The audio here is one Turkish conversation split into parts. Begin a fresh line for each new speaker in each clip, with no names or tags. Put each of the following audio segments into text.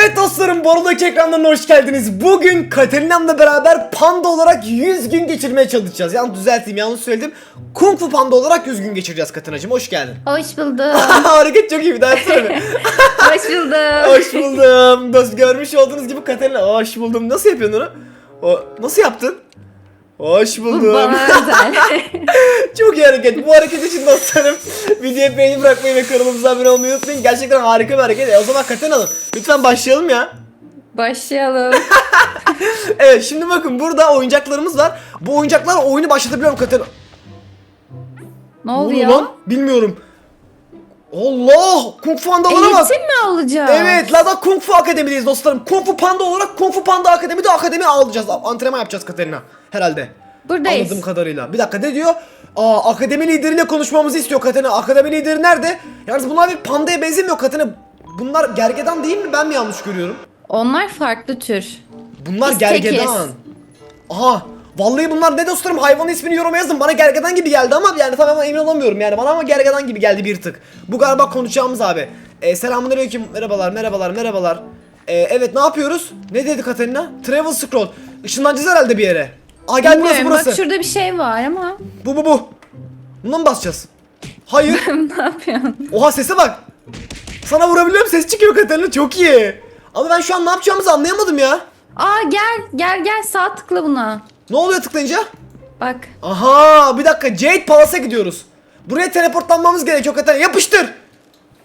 Evet dostlarım Borulak ekranlarına hoş geldiniz. Bugün Katarina'mla beraber panda olarak 100 gün geçirmeye çalışacağız. Yanlış düzelteyim yanlış söyledim. Kung Fu panda olarak 100 gün geçireceğiz Katarina'cığım hoş geldin.
Hoş buldum.
Hareket çok iyi bir daha söyle.
Hoş buldum.
hoş buldum. Nasıl görmüş olduğunuz gibi Katarina hoş buldum. Nasıl yapıyorsun onu? O, nasıl yaptın? Hoş
Bu
buldum.
bana özel.
Çok iyi hareket. Bu hareket için dostlarım videoya beğeni bırakmayı ve kanalımıza abone olmayı unutmayın. Gerçekten harika bir hareket. E, o zaman Katarina Hanım lütfen başlayalım ya.
Başlayalım.
Evet şimdi bakın burada oyuncaklarımız var. Bu oyuncaklar oyunu başlatabiliyorum Katarina.
Ne
Ne
oluyor?
lan? Bilmiyorum. Allah! Kung Fu Pandalara bak.
Eğitim mi alacağız?
Evet, Lada Kung Fu Akademi'deyiz dostlarım. Kung Fu Panda olarak Kung Fu Panda Akademi'de akademi alacağız. Antrenman yapacağız Katerina. Herhalde.
Buradayız.
Anladığım kadarıyla. Bir dakika ne diyor? Aa akademi lideriyle konuşmamızı istiyor Katerina. Akademi lideri nerede? Yalnız bunlar bir pandaya benzemiyor Katerina. Bunlar gergedan değil mi? Ben mi yanlış görüyorum?
Onlar farklı tür.
Bunlar
Biz
gergedan.
tekiz.
Aha. Vallahi bunlar ne dostlarım hayvanın ismini yoruma yazın. Bana gergedan gibi geldi ama yani tamamen emin olamıyorum yani. Bana ama gergedan gibi geldi bir tık. Bu galiba konuşacağımız abi. Ee, selamünaleyküm. Merhabalar, merhabalar, merhabalar. Ee, evet ne yapıyoruz? Ne dedi Katerina? Travel scroll. Işınlanacağız herhalde bir yere. Aa gel burası
Bilmiyorum,
burası.
Bak şurada bir şey var ama.
Bu bu bu. Buna mı basacağız? Hayır.
ne yapıyorsun?
Oha sese bak. Sana vurabiliyorum ses çıkıyor Katerina çok iyi. Ama ben şu an ne yapacağımızı anlayamadım ya.
Aa gel gel gel sağ tıkla buna.
Ne oluyor tıklayınca?
Bak.
Aha bir dakika Jade Palace'a gidiyoruz. Buraya teleportlanmamız gerekiyor Katerina yapıştır.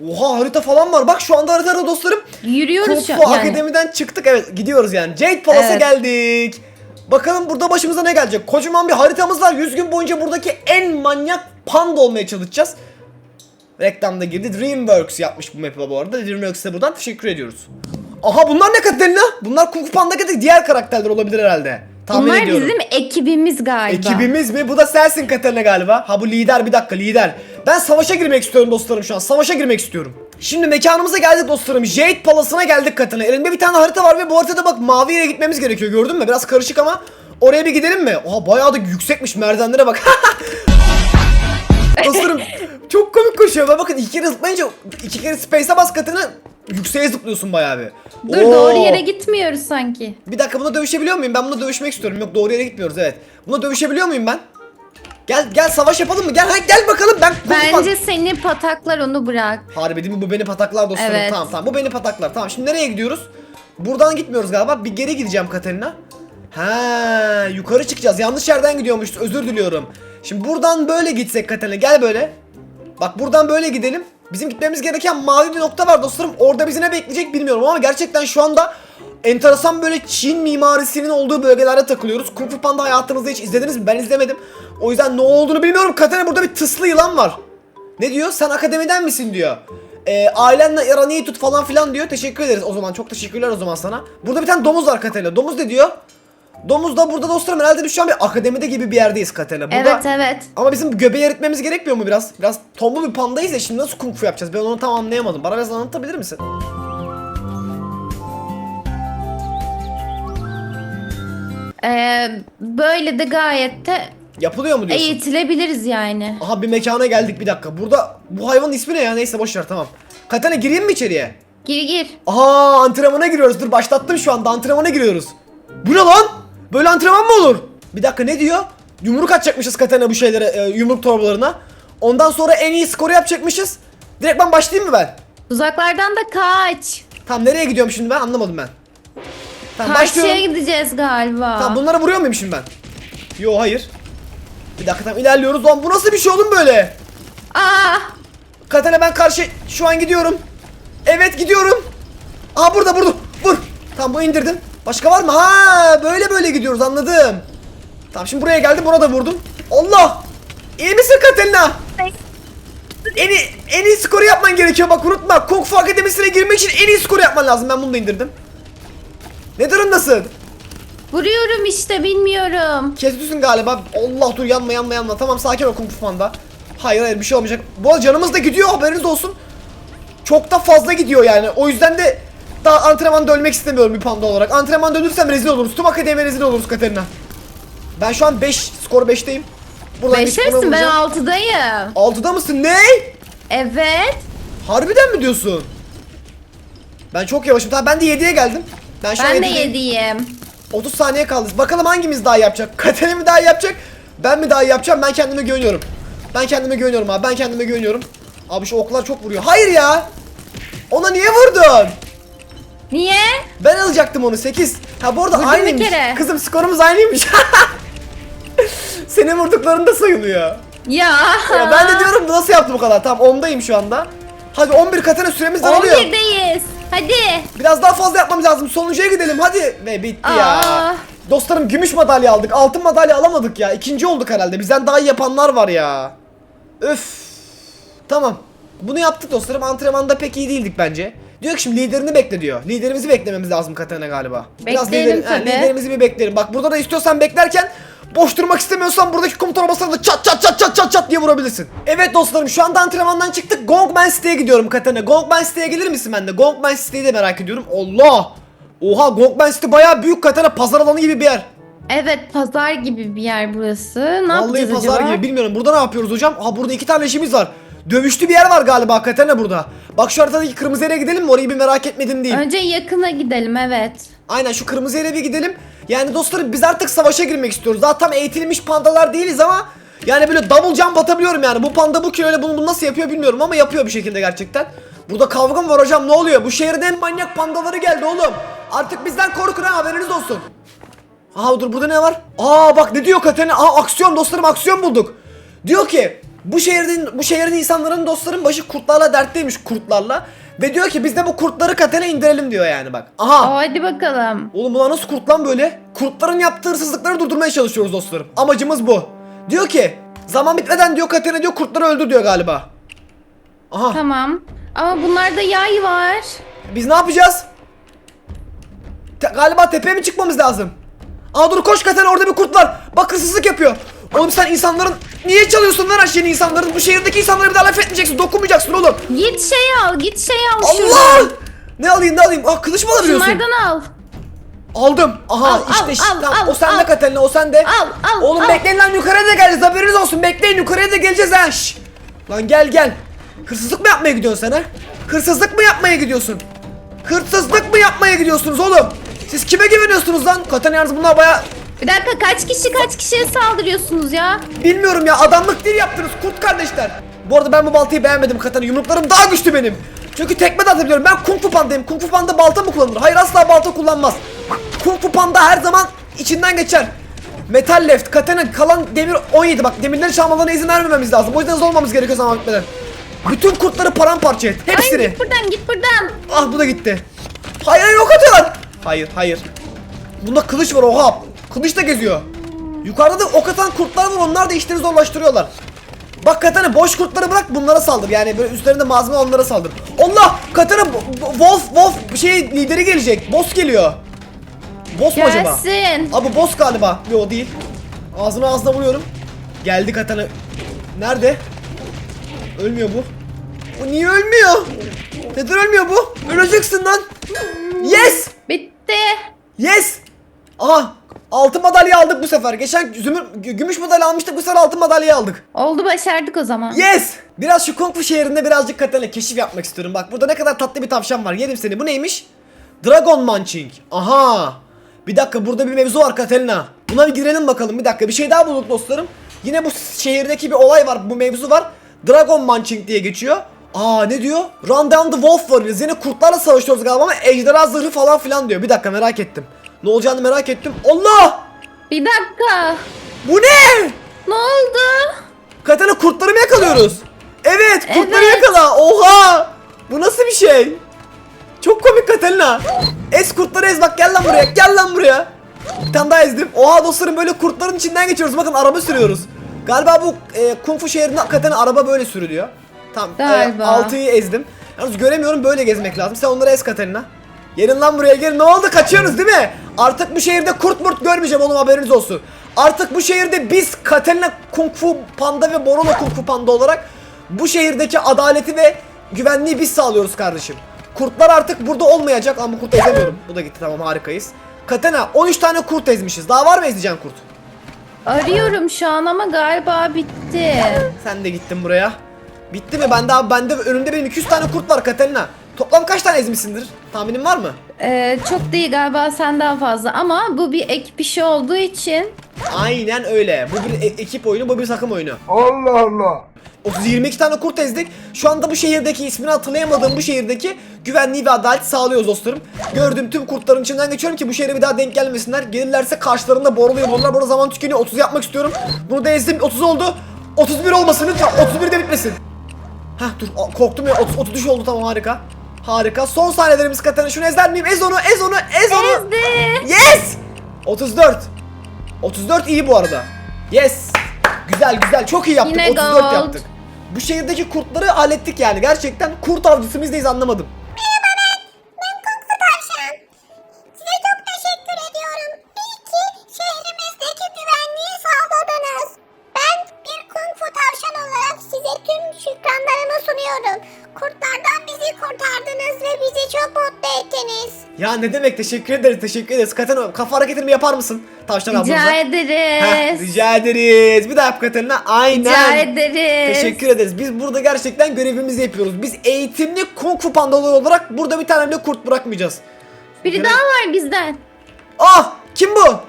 Oha harita falan var. Bak şu anda haritada dostlarım.
Yürüyoruz şu an. Yani.
Akademi'den çıktık. Evet gidiyoruz yani. Jade Palace'a
Evet.
geldik. Bakalım burada başımıza ne gelecek? Kocaman bir haritamız var. 100 gün boyunca buradaki en manyak panda olmaya çalışacağız. Reklamda girdi. Dreamworks yapmış bu map'i bu arada. Dreamworks'e buradan teşekkür ediyoruz. Aha bunlar ne Katerina? Bunlar Kung Fu Panda'daki diğer karakterler olabilir herhalde. Tahmin
Bunlar
ediyorum.
bizim ekibimiz galiba.
Ekibimiz mi? Bu da sensin Katerina galiba. Ha bu lider bir dakika lider. Ben savaşa girmek istiyorum dostlarım şu an. Savaşa girmek istiyorum. Şimdi mekanımıza geldik dostlarım. Jade Palace'ına geldik Katerina. Elimde bir tane harita var ve bu haritada bak mavi yere gitmemiz gerekiyor. Gördün mü? Biraz karışık ama oraya bir gidelim mi? Oha bayağı da yüksekmiş merdivenlere bak. dostlarım çok komik koşuyor. Ben bakın iki kere zıplayınca iki kere space'e bas Katerina yükseğe zıplıyorsun bayağı bir.
Dur
Oo.
doğru yere gitmiyoruz sanki.
Bir dakika buna dövüşebiliyor muyum? Ben buna dövüşmek istiyorum. Yok doğru yere gitmiyoruz evet. Buna dövüşebiliyor muyum ben? Gel gel savaş yapalım mı? Gel ha, gel bakalım ben
Bence seni pataklar onu bırak.
Harbi değil mi? Bu beni pataklar dostlarım.
Evet.
Tamam tamam bu beni pataklar. Tamam şimdi nereye gidiyoruz? Buradan gitmiyoruz galiba. Bir geri gideceğim Katerina. Ha yukarı çıkacağız. Yanlış yerden gidiyormuş. Özür diliyorum. Şimdi buradan böyle gitsek Katerina gel böyle. Bak buradan böyle gidelim. Bizim gitmemiz gereken mavi bir nokta var dostlarım. Orada bizi ne bekleyecek bilmiyorum ama gerçekten şu anda enteresan böyle Çin mimarisinin olduğu bölgelerde takılıyoruz. Kung Fu Panda hayatınızda hiç izlediniz mi? Ben izlemedim. O yüzden ne olduğunu bilmiyorum. Katerina burada bir tıslı yılan var. Ne diyor? Sen akademiden misin diyor. Ee, ailenle aranı iyi tut falan filan diyor. Teşekkür ederiz o zaman. Çok teşekkürler o zaman sana. Burada bir tane domuz var Katerina. Domuz ne diyor? Domuz da burada dostlarım herhalde biz şu an bir akademide gibi bir yerdeyiz Katerina. Burada...
Evet evet.
Ama bizim göbeği eritmemiz gerekmiyor mu biraz? Biraz tombul bir pandayız ya şimdi nasıl kung fu yapacağız? Ben onu tam anlayamadım. Bana biraz anlatabilir misin?
Ee, böyle de gayet de
Yapılıyor mu diyorsun?
eğitilebiliriz yani.
Aha bir mekana geldik bir dakika. Burada bu hayvanın ismi ne ya? Neyse boş ver tamam. Katana gireyim mi içeriye?
Gir gir.
Aha antrenmana giriyoruz. Dur başlattım şu anda antrenmana giriyoruz. Bu ne lan? Böyle antrenman mı olur? Bir dakika ne diyor? Yumruk atacakmışız Katana bu şeylere, e, yumruk torbalarına. Ondan sonra en iyi skoru yapacakmışız. Direkt ben başlayayım mı ben?
Uzaklardan da kaç.
Tamam nereye gidiyorum şimdi ben anlamadım ben. Tamam
Karşıya
başlıyorum.
gideceğiz galiba.
Tamam bunlara vuruyor muyum şimdi ben? Yo hayır. Bir dakika tamam ilerliyoruz. Lan bu nasıl bir şey oğlum böyle?
Aa,
Katana ben karşı şu an gidiyorum. Evet gidiyorum. Aa burada burada. Vur. Tamam bu indirdim. Başka var mı? Ha böyle böyle gidiyoruz anladım. Tamam şimdi buraya geldim buna da vurdum. Allah. İyi misin Katerina? En iyi, en iyi skoru yapman gerekiyor bak unutma. Kung Fu Akademisi'ne girmek için en iyi skoru yapman lazım. Ben bunu da indirdim. Ne durumdasın?
vuruyorum işte bilmiyorum.
Kesitüsün galiba. Allah dur yanma yanma yanma. Tamam sakin ol Kung Fu Panda. Hayır hayır bir şey olmayacak. Bu arada canımız da gidiyor haberiniz olsun. Çok da fazla gidiyor yani. O yüzden de daha antrenmanda ölmek istemiyorum bir panda olarak. Antrenmanda ölürsem rezil oluruz. Tüm akademiye rezil oluruz Katerina. Ben şu an 5 skor 5'teyim. Buradan geçip ona
Beşersin ben
vuracağım.
altıdayım.
6'da mısın? Ne?
Evet.
Harbiden mi diyorsun? Ben çok yavaşım. Tamam ben de 7'ye geldim. Ben şu an
Ben de
7'deyim.
yediyim.
30 saniye kaldı. Bakalım hangimiz daha iyi yapacak? Katerina mi daha iyi yapacak? Ben mi daha iyi yapacağım? Ben kendime güveniyorum. Ben kendime güveniyorum abi. Ben kendime güveniyorum. Abi şu oklar çok vuruyor. Hayır ya. Ona niye vurdun?
Niye?
Ben alacaktım onu 8. Ha bu arada
Vurdum bir
aynıymış.
kere.
Kızım skorumuz aynıymış. Senin vurdukların da sayılıyor.
Ya.
Ya ben de diyorum nasıl yaptı bu kadar? Tamam 10'dayım şu anda. Hadi 11 katana süremiz daralıyor.
11'deyiz. Hadi.
Biraz daha fazla yapmamız lazım. Sonuncuya gidelim hadi. Ve bitti ya.
Aa.
Dostlarım gümüş madalya aldık. Altın madalya alamadık ya. İkinci olduk herhalde. Bizden daha iyi yapanlar var ya. Öf. Tamam. Bunu yaptık dostlarım. Antrenmanda pek iyi değildik bence. Diyor ki şimdi liderini bekle diyor. Liderimizi beklememiz lazım Katana galiba.
Bekleyelim
lider-
tabii.
liderimizi bir bekleyelim. Bak burada da istiyorsan beklerken boş durmak istemiyorsan buradaki komutan basana da çat çat çat çat çat çat diye vurabilirsin. Evet dostlarım şu anda antrenmandan çıktık. Gongman City'ye gidiyorum Katana. Gongman City'ye gelir misin ben de? Gongman City'yi de merak ediyorum. Allah! Oha Gongman City bayağı büyük Katana. Pazar alanı gibi bir yer.
Evet pazar gibi bir yer burası. Ne
Vallahi
yapacağız
pazar
acaba?
gibi bilmiyorum. Burada ne yapıyoruz hocam? Aha burada iki tane işimiz var. Dövüşlü bir yer var galiba Katana burada. Bak şu haritadaki kırmızı yere gidelim mi? Orayı bir merak etmedim değil.
Önce yakına gidelim evet.
Aynen şu kırmızı yere bir gidelim. Yani dostlarım biz artık savaşa girmek istiyoruz. Daha tam eğitilmiş pandalar değiliz ama yani böyle double jump atabiliyorum yani. Bu panda bu kiloyla bunu, bunu nasıl yapıyor bilmiyorum ama yapıyor bir şekilde gerçekten. Burada kavga mı var hocam ne oluyor? Bu şehrin en manyak pandaları geldi oğlum. Artık bizden korkun ha haberiniz olsun. Aha dur burada ne var? Aa bak ne diyor Katene? Aa aksiyon dostlarım aksiyon bulduk. Diyor ki bu şehrin bu şehrin insanların dostların başı kurtlarla dertteymiş kurtlarla. Ve diyor ki biz de bu kurtları Katene indirelim diyor yani bak. Aha.
Hadi bakalım.
Oğlum bunlar nasıl kurt lan böyle? Kurtların yaptığı hırsızlıkları durdurmaya çalışıyoruz dostlarım. Amacımız bu. Diyor ki zaman bitmeden diyor Katerina diyor kurtları öldür diyor galiba. Aha
Tamam. Ama bunlarda yay var.
biz ne yapacağız? Te- galiba tepeye mi çıkmamız lazım? Aa dur koş Katerina orada bir kurt var. Bak hırsızlık yapıyor. Oğlum sen insanların niye çalıyorsun lan şeyini insanların? Bu şehirdeki insanları bir daha laf etmeyeceksin dokunmayacaksın oğlum.
Git şey al, git şey al
Allah!
şuradan.
Ne alayım ne alayım? Ah kılıç mı alabiliyorsun?
Şunlardan al.
Aldım. Aha
Al,
işte
al,
işte
al,
tamam.
al,
o sende
al.
O sende.
Al, al,
Oğlum
al.
bekleyin lan yukarıya da geleceğiz haberiniz olsun. Bekleyin yukarıya da geleceğiz ha. Şş. Lan gel gel. Hırsızlık mı yapmaya gidiyorsun sen ha? Hırsızlık mı yapmaya gidiyorsun? Hırsızlık mı yapmaya gidiyorsunuz oğlum? Siz kime güveniyorsunuz lan? Katerina yalnız bunlar baya
Bir dakika kaç kişi kaç kişiye saldırıyorsunuz ya?
bilmiyorum ya adamlık değil yaptınız kurt kardeşler. Bu arada ben bu baltayı beğenmedim Katerina. Yumruklarım daha güçlü benim. Çünkü tekme de atabiliyorum. Ben Kung Fu Panda'yım. Kung Fu Panda balta mı kullanır? Hayır asla balta kullanmaz. Kung Fu Panda her zaman içinden geçer. Metal Left, Katana kalan demir 17 bak demirleri çalmalarına izin vermememiz lazım. O yüzden hızlı olmamız gerekiyor zaman bitmeden. Bütün kurtları paramparça et.
Ay
Hepsini.
git buradan git buradan.
Ah bu da gitti. Hayır hayır ok atıyorlar. Hayır hayır. Bunda kılıç var oha. Kılıç da geziyor. Yukarıda da ok atan kurtlar var onlar da işleri zorlaştırıyorlar. Bak Katana boş kurtları bırak bunlara saldır. Yani böyle üstlerinde malzeme onlara saldır. Allah! Katana Wolf Wolf şey lideri gelecek. Boss geliyor. Boss mu acaba?
Gelsin.
Abi boss galiba. Yo değil. Ağzına ağzına vuruyorum. Geldi Katana. Nerede? Ölmüyor bu. Bu niye ölmüyor? Neden ölmüyor bu? Öleceksin lan. Yes!
Bitti.
Yes! Aha! Altın madalya aldık bu sefer. Geçen zümür, gü- gümüş madalya almıştık bu sefer altın madalya aldık.
Oldu başardık o zaman.
Yes! Biraz şu Kung Fu şehrinde birazcık Katana keşif yapmak istiyorum. Bak burada ne kadar tatlı bir tavşan var. Yerim seni. Bu neymiş? Dragon Munching. Aha! Bir dakika burada bir mevzu var Katalina. Buna bir girelim bakalım. Bir dakika bir şey daha bulduk dostlarım. Yine bu şehirdeki bir olay var. Bu mevzu var. Dragon Munching diye geçiyor. Aa ne diyor? Run down the wolf warriors. Yine kurtlarla savaşıyoruz galiba ama ejderha zırhı falan filan diyor. Bir dakika merak ettim. Ne olacağını merak ettim. Allah!
Bir dakika.
Bu ne?
Ne oldu?
Katana kurtları mı yakalıyoruz? Evet kurtları
Evet.
yakala. Oha! Bu nasıl bir şey? Çok komik Katalina. Ez kurtları ez bak gel lan buraya gel lan buraya. Bir tane daha ezdim. Oha dostlarım böyle kurtların içinden geçiyoruz. Bakın araba sürüyoruz. Galiba bu e, Kung Fu şehrinde Katana araba böyle sürülüyor. Tamam. e,
Galiba.
altıyı ezdim. Yalnız göremiyorum böyle gezmek lazım. Sen onları ez Katalina. Gelin lan buraya gelin. Ne oldu? Kaçıyorsunuz değil mi? Artık bu şehirde kurt murt görmeyeceğim oğlum haberiniz olsun. Artık bu şehirde biz Katalina Kung Fu Panda ve Borolo Kung Fu Panda olarak bu şehirdeki adaleti ve güvenliği biz sağlıyoruz kardeşim. Kurtlar artık burada olmayacak ama kurt ezemiyorum. Bu da gitti tamam harikayız. Katana 13 tane kurt ezmişiz. Daha var mı ezeceğin kurt?
Arıyorum şu an ama galiba bitti.
Sen de gittin buraya. Bitti mi? Ben daha bende önümde benim 200 tane kurt var Katalina. Toplam kaç tane ezmişsindir? Tahminin var mı?
Ee, çok değil galiba senden fazla ama bu bir ekip işi olduğu için
Aynen öyle. Bu bir e- ekip oyunu, bu bir takım oyunu.
Allah Allah.
30 22 tane kurt ezdik. Şu anda bu şehirdeki ismini hatırlayamadığım bu şehirdeki güvenliği ve adaleti sağlıyoruz dostlarım. Gördüğüm tüm kurtların içinden geçiyorum ki bu şehre bir daha denk gelmesinler. Gelirlerse karşılarında boruluyor bunlar. Burada zaman tükeniyor. 30 yapmak istiyorum. Bunu da ezdim. 30 oldu. 31 olmasın lütfen. 31 de bitmesin. Hah dur korktum ya. 30, 33 oldu tamam harika. Harika. Son saniyelerimiz Katarina. Şunu ezer miyim? Ez onu, ez onu, ez onu.
ezdi.
Yes! 34. 34 iyi bu arada. Yes. Güzel güzel çok iyi yaptık.
Yine
34
gold.
yaptık. Bu şehirdeki kurtları hallettik yani. Gerçekten kurt avcısı mıyız anlamadım.
Ben Kung Fu Tavşan. Size çok teşekkür ediyorum. İyi ki şehrimizdeki güvenliği sağladınız. Ben bir Kung Fu Tavşan olarak size tüm şükranlarımı sunuyorum. Kurtlardan bizi kurtardınız ve bizi çok mutlu ettiniz.
Ya ne demek teşekkür ederiz teşekkür ederiz. Katerina kafa hareketini yapar mısın? Tavşan ablamıza.
Rica
Heh,
ederiz.
rica ederiz. Bir daha yap Katerina. Aynen.
Rica ederiz.
Teşekkür ederiz. Biz burada gerçekten görevimizi yapıyoruz. Biz eğitimli kung fu pandalar olarak burada bir tane bile kurt bırakmayacağız.
Biri
Görev-
daha var bizden.
Ah! Kim bu?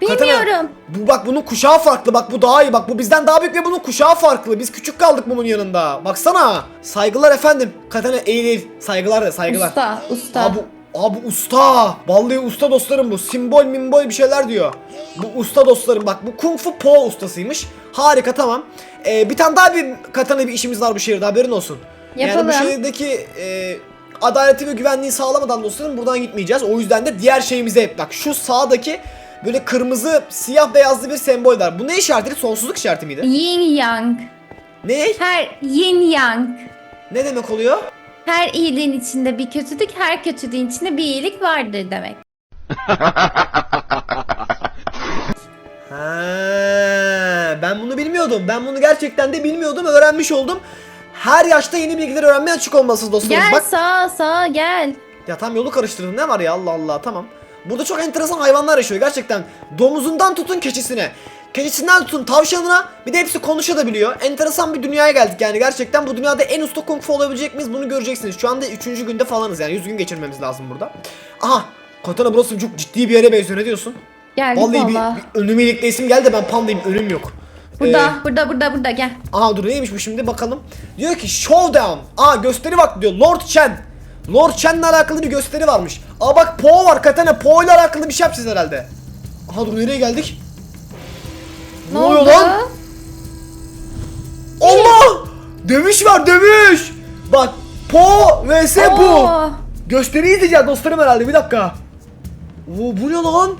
Bilmiyorum.
bu bak bunun kuşağı farklı. Bak bu daha iyi. Bak bu bizden daha büyük ve bunun kuşağı farklı. Biz küçük kaldık bunun yanında. Baksana. Saygılar efendim. Katerina eğil eğil. Saygılar da saygılar.
Usta, usta.
Aa bu, aa bu usta. Vallahi usta dostlarım bu. Simbol mimbol bir şeyler diyor. Bu usta dostlarım bak bu Kung Fu Po ustasıymış. Harika tamam. Ee, bir tane daha bir katana bir işimiz var bu şehirde haberin olsun. Yani
Yapalım.
bu şehirdeki e, adaleti ve güvenliği sağlamadan dostlarım buradan gitmeyeceğiz. O yüzden de diğer şeyimize bak şu sağdaki böyle kırmızı siyah beyazlı bir sembol var. Bu ne işareti? Sonsuzluk işareti miydi?
Yin yang.
Ne?
Her yin yang.
Ne demek oluyor?
Her iyiliğin içinde bir kötülük, her kötülüğün içinde bir iyilik vardır demek.
Ha, ben bunu bilmiyordum. Ben bunu gerçekten de bilmiyordum. Öğrenmiş oldum. Her yaşta yeni bilgiler öğrenmeye açık olmalısınız dostlarım.
Gel
Bak
sağa sağa gel.
ya tam yolu karıştırdım. Ne var ya Allah Allah tamam. Burada çok enteresan hayvanlar yaşıyor gerçekten. Domuzundan tutun keçisine. Keçisinden tutun tavşanına bir de hepsi konuşabiliyor. Enteresan bir dünyaya geldik yani gerçekten bu dünyada en usta kung fu olabilecek miyiz bunu göreceksiniz. Şu anda 3. günde falanız yani 100 gün geçirmemiz lazım burada. Aha Katana burası çok ciddi bir yere benziyor ne diyorsun?
Geldik
Vallahi bir,
valla.
bir önüme iyilikle isim geldi de ben pandayım önüm yok.
Burada,
Ee,
burada, burada, burada gel.
Aha dur neymiş bu şimdi bakalım. Diyor ki showdown. Aa gösteri vakti diyor. Lord Chen. Lord Chen'le alakalı bir gösteri varmış. Aa bak Po var Katana. Po ile alakalı bir şey yapacağız herhalde. Aha dur nereye geldik? Ne, oluyor lan? Allah! Dövüş var dövüş. Bak Po vs bu.
Oo,
Gösteri izleyeceğiz dostlarım herhalde bir dakika. Oo bu ne lan?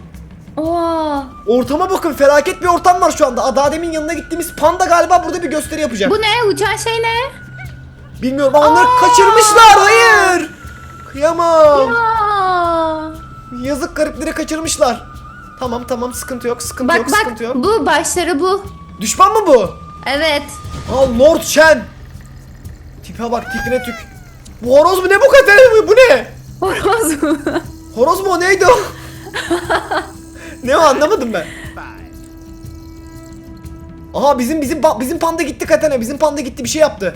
oo.
Ortama bakın felaket bir ortam var şu anda. Daha demin yanına gittiğimiz panda galiba burada bir gösteri yapacak.
Bu ne? Uçan şey ne?
Bilmiyorum ama onları
Aa!
kaçırmışlar. Hayır. Kıyamam.
Aa.
Yazık garipleri kaçırmışlar. Tamam tamam sıkıntı yok sıkıntı
Bak
yok
bak
sıkıntı yok.
bu başları bu.
Düşman mı bu?
Evet.
Aa Lord Shen. Tipe bak tipine tük. Bu horoz mu ne bu kadar bu, bu ne?
Horoz mu?
Horoz mu o neydi o? ne o anlamadım ben. Aha bizim bizim bizim panda gitti Katana. Bizim panda gitti bir şey yaptı.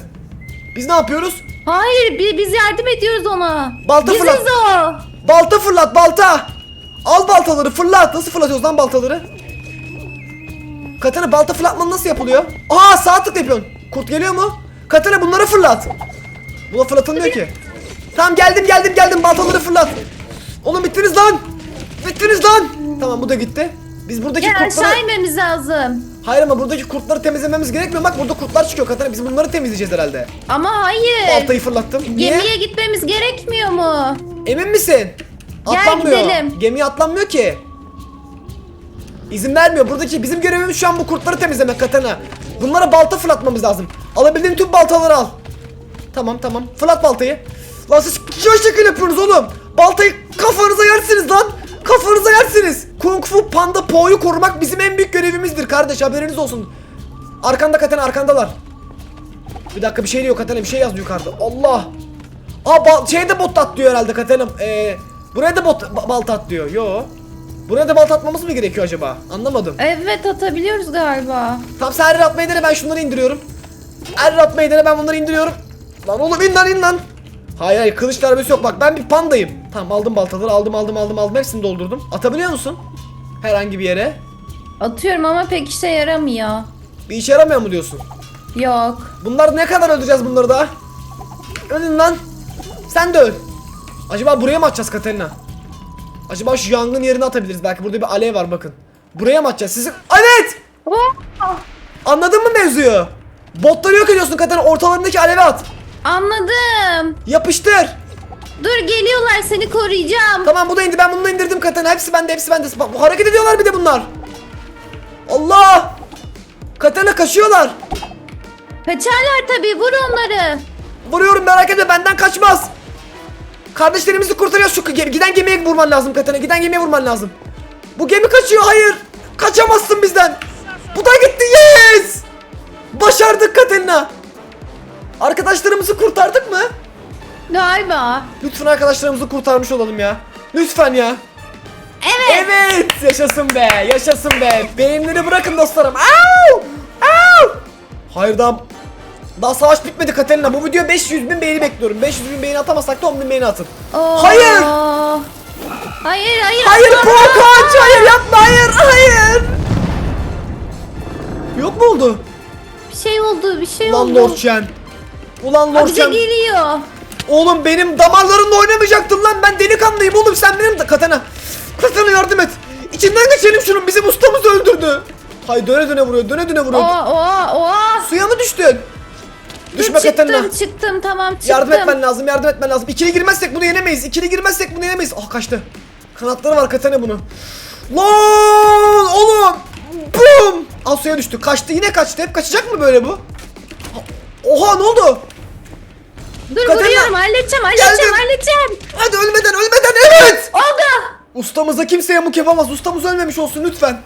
Biz ne yapıyoruz?
Hayır bi- biz yardım ediyoruz ona.
Balta
Biziz
fırlat.
o.
Balta fırlat balta. Al baltaları fırlat. Nasıl fırlatıyoruz lan baltaları? Katana balta fırlatma nasıl yapılıyor? Aa sağ tıkla yapıyorsun. Kurt geliyor mu? Katana bunları fırlat. Buna fırlatılmıyor ki. Tamam geldim geldim geldim baltaları fırlat. Oğlum bittiniz lan. Bittiniz lan. Tamam bu da gitti. Biz buradaki
Gel
kurtları...
aşağı inmemiz lazım.
Hayır ama buradaki kurtları temizlememiz gerekmiyor. Bak burada kurtlar çıkıyor Katana. Biz bunları temizleyeceğiz herhalde.
Ama hayır.
Baltayı fırlattım. Niye?
Gemiye gitmemiz gerekmiyor mu?
Emin misin?
Gel
Atlanmıyor.
gidelim.
Gemiye atlanmıyor ki. İzin vermiyor. Buradaki bizim görevimiz şu an bu kurtları temizlemek Katana. Bunlara balta fırlatmamız lazım. Alabildiğin tüm baltaları al. Tamam tamam. Fırlat baltayı. Lan siz şöyle şekil yapıyorsunuz oğlum. Baltayı kafanıza yersiniz lan. Kafanıza yersiniz. Kung Fu Panda Po'yu korumak bizim en büyük görevimizdir kardeş haberiniz olsun. Arkanda Katana arkandalar. Bir dakika bir şey diyor Katana bir şey yaz yukarıda. Allah. Aa şeyde bot at diyor herhalde Katanım. Ee, buraya da bot ba- balta at diyor. Yo. Buraya da balta atmamız mı gerekiyor acaba? Anlamadım.
Evet atabiliyoruz galiba.
Tamam sen error atmayı dene ben şunları indiriyorum. Error atmayı dene ben bunları indiriyorum. Lan oğlum in lan in lan. Hayır hayır kılıç darbesi yok bak ben bir pandayım. Tamam aldım baltaları aldım aldım aldım aldım hepsini doldurdum. Atabiliyor musun? Herhangi bir yere.
Atıyorum ama pek işe yaramıyor.
Bir işe yaramıyor mu diyorsun?
Yok.
Bunlar ne kadar öldüreceğiz bunları daha? Ölün lan. Sen de öl. Acaba buraya mı atacağız Katerina? Acaba şu yangın yerine atabiliriz. Belki burada bir alev var bakın. Buraya mı atacağız? Sizin... Evet! Anladın mı mevzuyu? Botları yok ediyorsun Katerina. Ortalarındaki alevi at.
anladım.
Yapıştır.
Dur geliyorlar seni koruyacağım.
Tamam bu da indi. Ben bunu da indirdim Katerina. Hepsi bende, hepsi bende. Bak, hareket ediyorlar bir de bunlar. Allah! Katerina kaçıyorlar.
Kaçarlar tabii vur onları.
Vuruyorum merak etme benden kaçmaz. Kardeşlerimizi kurtarıyoruz şu giden gemiye vurman lazım Katana. Giden gemiye vurman lazım. Bu gemi kaçıyor hayır. Kaçamazsın bizden. Bu da gitti yes. Başardık Katerina. Arkadaşlarımızı kurtardık mı?
Galiba.
Lütfen arkadaşlarımızı kurtarmış olalım ya. Lütfen ya.
Evet.
Evet yaşasın be yaşasın be. Beyinleri bırakın dostlarım. Au! Au! Hayır daha daha savaş bitmedi Katerina. Bu video 500 bin beğeni bekliyorum. 500 bin beğeni atamazsak da 10 bin beğeni atın.
Oo.
Hayır!
Hayır hayır.
Hayır
atma.
korkunç. Hayır yapma hayır hayır. Yok mu oldu?
Bir şey oldu bir şey
Ulan
oldu.
Lord Chen. Ulan Lord
bize geliyor.
Oğlum benim damarlarımla oynamayacaktın lan. Ben delikanlıyım oğlum sen benim de Katana. Katana yardım et. İçinden geçelim şunun. Bizim ustamızı öldürdü. Hay döne döne vuruyor. Döne döne vuruyor.
Oha oha oha.
Suya mı düştün?
Dur,
Düşme
çıktım
Katerina.
çıktım tamam çıktım.
Yardım etmen lazım, yardım etmen lazım. İkili girmezsek bunu yenemeyiz. İkili girmezsek bunu yenemeyiz. Ah kaçtı. Kanatları var Katana bunu. Lan oğlum. Bum. Al suya düştü. Kaçtı. Yine kaçtı. Hep kaçacak mı böyle bu? Oha ne oldu?
Dur
Katerina.
vuruyorum halledeceğim halledeceğim
Geldim.
halledeceğim.
Hadi ölmeden ölmeden evet.
Oldu.
Ustamıza kimse yamuk yapamaz. Ustamız ölmemiş olsun lütfen.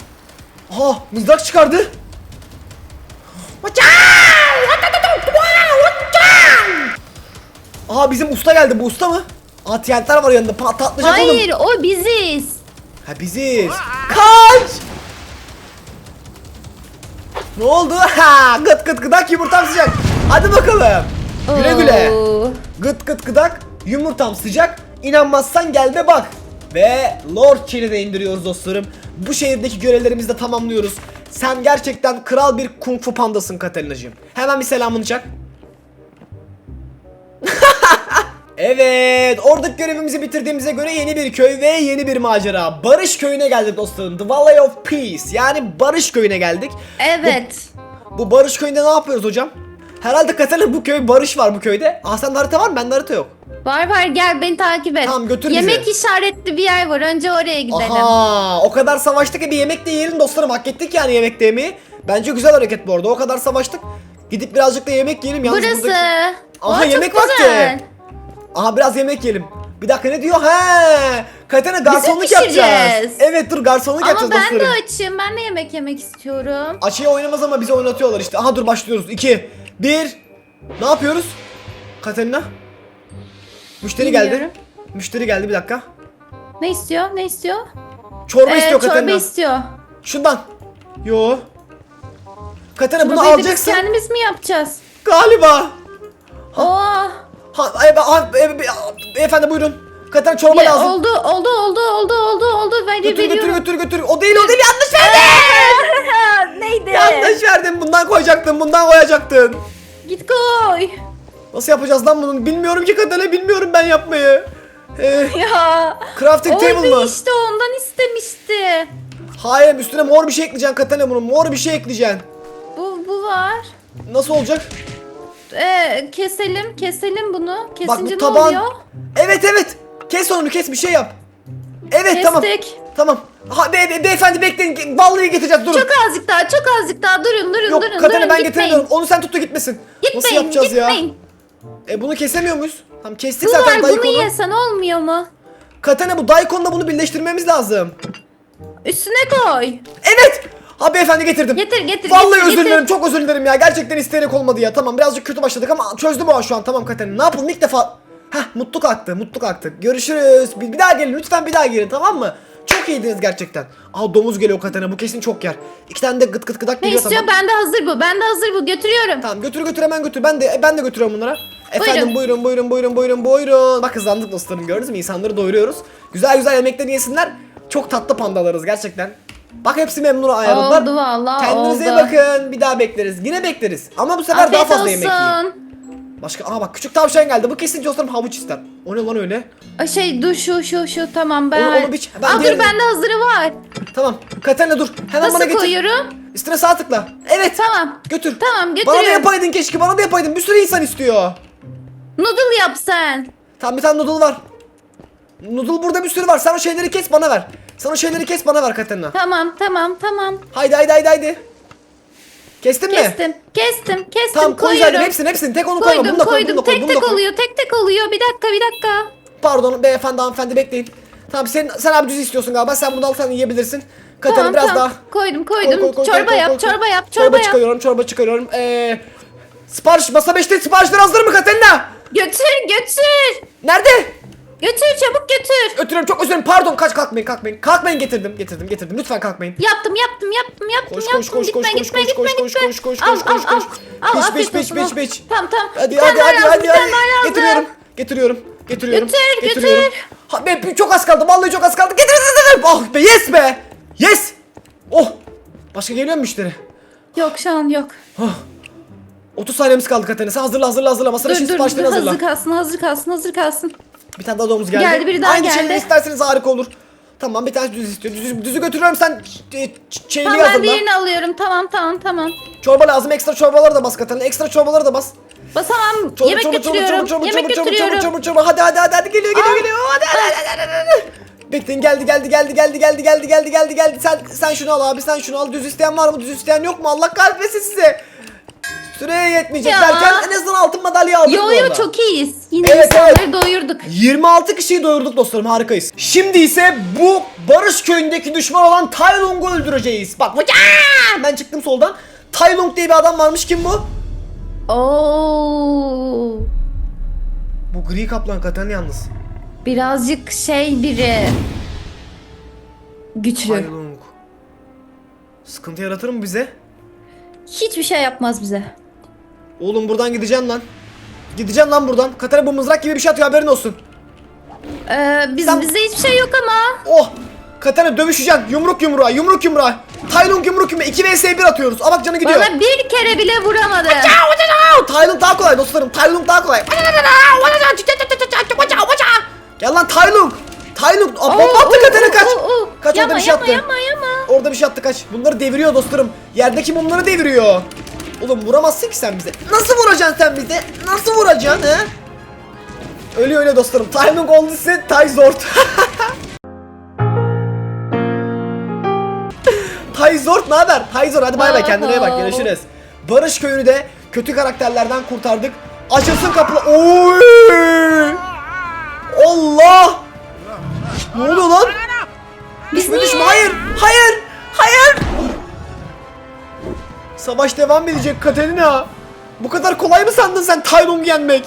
Aha mızrak çıkardı. Aha bizim usta geldi. Bu usta mı? Aa TNT'ler var yanında. Patlatacak oğlum.
Hayır o biziz.
Ha biziz. Kaç! Ne oldu? Ha gıt gıt gıdak yumurtam sıcak. Hadi bakalım. Güle güle.
Oo.
Gıt gıt gıdak yumurtam sıcak. İnanmazsan gel de bak. Ve Lord Chen'i de indiriyoruz dostlarım. Bu şehirdeki görevlerimizi de tamamlıyoruz. Sen gerçekten kral bir kung fu pandasın Katalina'cığım. Hemen bir selamını çak. Evet, oradaki görevimizi bitirdiğimize göre yeni bir köy ve yeni bir macera. Barış köyüne geldik dostlarım. The Valley of Peace. Yani Barış köyüne geldik.
Evet.
Bu Barış köyünde ne yapıyoruz hocam? Herhalde Katalin bu köy Barış var bu köyde. Sende harita var mı? Bende harita yok.
Var var gel beni takip et.
Tamam, götür bizi.
Yemek işaretli bir yer var önce oraya gidelim.
Aha, o kadar savaştık ki bir yemek de yiyelim dostlarım. Hak ettik yani yemek de yemeyi. Bence güzel hareket bu arada. O kadar savaştık. Gidip birazcık da yemek yiyelim. Yalnız
Burası.
buradaki- Aha,
çok
yemek
güzel.
vakti. Aha biraz yemek yiyelim. Bir dakika ne diyor? He. Katana garsonluk yapacağız. Evet dur garsonluk
Ama
yapacağız
ben de
dostlarım.
açım. Ben de yemek yemek istiyorum.
Açıya oynamaz ama bizi oynatıyorlar işte. Aha dur başlıyoruz. 2 1 Ne yapıyoruz? Katerina? Müşteri geldi.
Bilmiyorum.
Müşteri geldi bir dakika.
Ne istiyor? Ne istiyor?
Çorba
Ee,
istiyor
çorba
Katerina.
istiyor.
Şundan. Yo. Katerina bunu
Çorbayı da biz
alacaksın.
kendimiz mi yapacağız?
Galiba.
Oo.
Ha, e, ha, e, e, beyefendi buyurun. Katerina çorba
Ya,
lazım.
oldu oldu oldu oldu oldu oldu. De
Götür götür
veriyorum.
götür götür. O değil o değil yanlış verdin.
Neydi?
yanlış verdin. Bundan koyacaktın. Bundan koyacaktın.
Git koy.
Nasıl yapacağız lan bunu? Bilmiyorum ki Katerina bilmiyorum ben yapmayı. Ee,
Ya.
crafting table mı?
işte ondan istemişti.
Hayır üstüne mor bir şey ekleyeceksin Katerina bunun. Mor bir şey ekleyeceksin.
Bu bu var.
Nasıl olacak?
Ee, keselim keselim bunu.
Bak
Kesince
bu
ne
taban.
oluyor?
Evet evet. Kes onu kes bir şey yap. Evet.
Kestik.
Tamam. Ha, be, be- beyefendi bekleyin. Vallahi getireceğiz durun.
Çok azıcık daha çok azıcık daha durun durun
Yok
durun
Katerina
durun
ben getiremiyorum. Onu sen tut da gitmesin. Nasıl
Gitmeyin
yapacağız
gitmeyin.
ya? E bunu kesemiyor muyuz? Tamam kestik
Bu
zaten
var bunu
Daikon'u.
yesen olmuyor mu?
Katerina bu Daikon'la bunu birleştirmemiz lazım.
Üstüne koy.
Evet. Ha beyefendi getirdim.
Getir getir
Vallahi
getir,
özür
getir.
dilerim çok özür dilerim ya gerçekten isteyerek olmadı ya tamam birazcık kötü başladık ama çözdüm o an şu an tamam Katerina ne yapalım ilk defa Heh mutluluk aktı mutluluk aktı görüşürüz bir, bir daha gelin lütfen bir daha gelin tamam mı çok iyiydiniz gerçekten Aa domuz geliyor Katerina bu kesin çok yer İki tane de gıt gıt gıdak
Ne
geliyor
istiyor?
tamam
Bende hazır bu. Bende hazır bu. Götürüyorum.
Tamam götür götür hemen götür ben de ben de götürüyorum bunlara Efendim buyurun buyurun buyurun buyurun buyurun. Bak hızlandık dostlarım gördünüz mü? İnsanları doyuruyoruz. Güzel güzel yemekleri yesinler. Çok tatlı pandalarız gerçekten. Bak hepsi memnun ayrıldılar.
Oldu vallahi
Kendinize iyi
oldu.
bakın. Bir daha bekleriz. Yine bekleriz. Ama bu sefer daha
Afiyet
fazla yemek yiyin.
olsun.
Başka aa bak küçük tavşan geldi. Bu kesin dostlarım havuç ister. O ne lan öyle?
Ay, Şey dur şu şu şu tamam ben.
Onu- onu biç. Ben
Aa, dur
diğerini-
bende hazırı var.
Tamam. Katerina dur. Hemen
Nasıl
bana getir.
koyuyorum?
Üstüne sağ tıkla. Evet.
Tamam.
Götür.
Tamam
Bana da
götürüyorum.
yapaydın keşke. Bana da yapaydın. Bir sürü insan istiyor.
Noodle yap sen.
Tamam bir tane noodle var. Noodle burada bir sürü var. Sen o şeyleri kes bana ver. Sen o şeyleri kes bana ver Katerina.
Tamam tamam tamam.
Haydi haydi haydi haydi. Kestin mi?
Kestim kestim kestim
Tamam koy
koyuyorum.
zaten hepsini hepsini. Tek onu koyma.
Koydum
Bunu da koy.
koydum
Bunu da koy.
tek
Bunu da
tek
koy.
oluyor tek tek oluyor bir dakika bir dakika.
Pardon beyefendi hanımefendi bekleyin. Tamam sen, sen abi düz istiyorsun galiba. Sen bunu al sen yiyebilirsin. Katerina
Tamam
biraz
tamam
daha.
koydum
Koy,
koydum
koy, koy,
çorba
koy, koy,
yap
koy, koy.
çorba yap
Çorba
çorba yap.
çıkarıyorum çorba çıkarıyorum. Ee, sipariş masa 5'te siparişler hazır mı Katerina?
Götür götür.
Nerede? Ötürüyorum çok özür dilerim. Pardon kaç kalkmayın kalkmayın. Kalkmayın getirdim getirdim getirdim. Lütfen kalkmayın.
Yaptım yaptım yaptım yaptım
Koş
yaptım.
koş koş koş
gitme,
koş
gitme,
koş koş
gitme,
koş
gitme.
koş koş koş koş
al.
koş.
Al, al.
biç biç.
Tamam tamam.
Hadi hadi hadi hadi hadi. Getiriyorum. Getiriyorum. Getiriyorum.
Götür, götür.
Ha be çok az kaldı. Vallahi çok az kaldı. Getir getir. Ah be yes be. Yes. Oh. Başka geliyor mu müşteri?
Yok şu an yok.
Oh. 30 saniyemiz kaldı Katerina. Sen hazırla hazırla hazırla. Masada
Dur
şey
dur
siparişlerini hazırla.
hazır kalsın hazır kalsın hazır kalsın.
Bir tane daha domuz geldi.
Geldi, biri daha
Aynı
geldi.
şeyleri isterseniz harika olur. Tamam bir tane düz istiyor. Düz, düzü götürüyorum sen e, şeyini
Tamam ben
hazırla.
diğerini alıyorum tamam tamam tamam.
Çorba lazım. Ekstra çorbaları da bas Katerina. Ekstra çorbaları da bas.
Basamam
Çorba,
yemek
çorba, çorba,
götürüyorum.
çorba, çorba,
yemek
çorba,
götürüyorum.
Çorba, çorba, çorba. Hadi hadi hadi hadi geliyor geliyor
Al.
geliyor. Hadi hadi hadi hadi. hadi, hadi. Bekleyin geldi geldi geldi geldi geldi geldi geldi geldi geldi. Sen sen şunu al abi sen şunu al. Düz isteyen var mı? Düz isteyen yok mu? Allah kahretmesin size. Süreye yetmeyecek
Ya.
derken en azından altın madalya aldık
Yo
bu
yo
arada.
çok iyiyiz. Yine
Evet,
insanları doyurduk.
26 kişiyi doyurduk dostlarım harikayız. Şimdi ise bu Barış köyündeki düşman olan Tai Lung'u öldüreceğiz. Bak vıcaa! ben çıktım soldan. Tai Lung diye bir adam varmış kim bu?
Oo.
Bu gri kaplan Katan yalnız.
Birazcık şey biri. Güçlü.
Tai Lung. Sıkıntı yaratır mı bize?
Hiçbir şey yapmaz bize.
Oğlum buradan gideceğim lan. Gideceğim lan buradan. Katara bu mızrak gibi bir şey atıyor haberin olsun.
Ee, biz,
Sen-
Bizde hiçbir şey yok ama.
Oh! Katana dövüşeceksin. Yumruk yumruğa, yumruk yumruğa. Tai Lung yumruk yumruğa. 2 vs 1 atıyoruz. Aa bak canı gidiyor.
Bana bir kere bile vuramadı.
Tai Lung daha kolay dostlarım. Tai Lung daha kolay. Gel lan. Tai Lung. Aa, bomba attı Katana kaç. Kaç orada
Yama
bir şey
yama
attı.
yama yama.
Orada bir şey attı kaç. Bunları deviriyor dostlarım. Yerdeki mumları deviriyor. Oğlum vuramazsın ki sen bize. Nasıl vuracaksın sen bize? Nasıl vuracaksın he? Öyle öyle dostlarım. Tai Lung oldu size Tai Zord. Tai Zord ne haber? Tai Zord hadi bay bay kendine iyi bak görüşürüz. Barış köyünü de kötü karakterlerden kurtardık. Açılsın kapılar. Oy! Allah! Ne oluyor lan? Düşme düşme hayır hayır Savaş devam edecek Katerina. Bu kadar kolay mı sandın sen Tai Lung'u yenmek?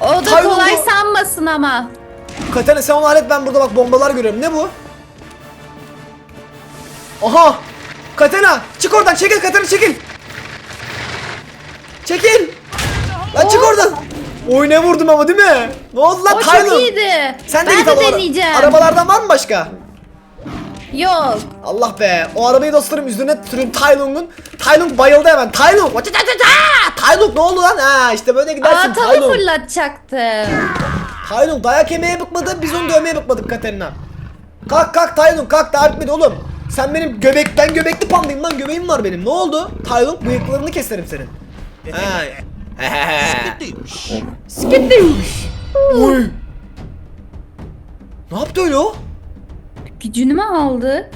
O da
Tayland'da-
kolay sanmasın ama.
Katerina sen onu hallet ben burada bak bombalar görüyorum. Ne bu? Aha! Katerina çık oradan çekil Katerina çekil! Çekil! Lan çık
Oh.
oradan! Oy ne vurdum ama değil mi? Ne oldu lan
O çok iyiydi.
Sen de
ben
git
de
al o ara-
deneyeceğim.
Arabalardan var mı başka
Yok.
Allah be. O arabayı dostlarım üzerine sürün Tai Lung'un. Tai Lung bayıldı hemen. Tai Lung. Vaça ta ta ta! Tai Lung ne oldu lan? Ha işte böyle gidersin
Aa tabii
Lung.
fırlatacaktı.
Tai Lung dayak yemeye bıkmadı. Biz onu dövmeye bıkmadık Katerina. Kalk kalk Tai Lung kalk daha bitmedi oğlum. Sen benim göbek ben göbekli pandayım lan göbeğim var benim. Ne oldu? Tai Lung bıyıklarını keserim senin. Ha. Skiddiş. Oy. Ne yaptı öyle o?
Gücünü mü aldı?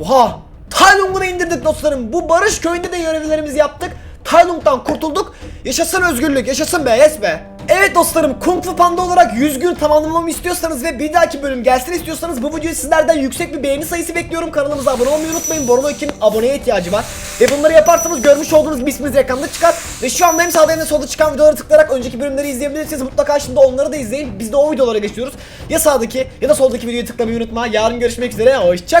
Oha! Tai Lung'unu indirdik dostlarım. Bu barış köyünde de görevlerimizi yaptık. Tai Lung'dan kurtulduk. Yaşasın özgürlük, yaşasın be, yes be. Evet dostlarım, Kung Fu Panda olarak 100 gün tamamlamamı istiyorsanız ve bir dahaki bölüm gelsin istiyorsanız bu videoyu sizlerden yüksek bir beğeni sayısı bekliyorum. Kanalımıza abone olmayı unutmayın. Borno 2'nin aboneye ihtiyacı var. Ve bunları yaparsanız görmüş olduğunuz bir isminiz ekranda çıkar. Ve şu anda hem sağda hem de solda çıkan videoları tıklayarak önceki bölümleri izleyebilirsiniz. Mutlaka şimdi onları da izleyin. Biz de o videolara geçiyoruz. Ya sağdaki ya da soldaki videoyu tıklamayı unutma. Yarın görüşmek üzere. Hoşçakal.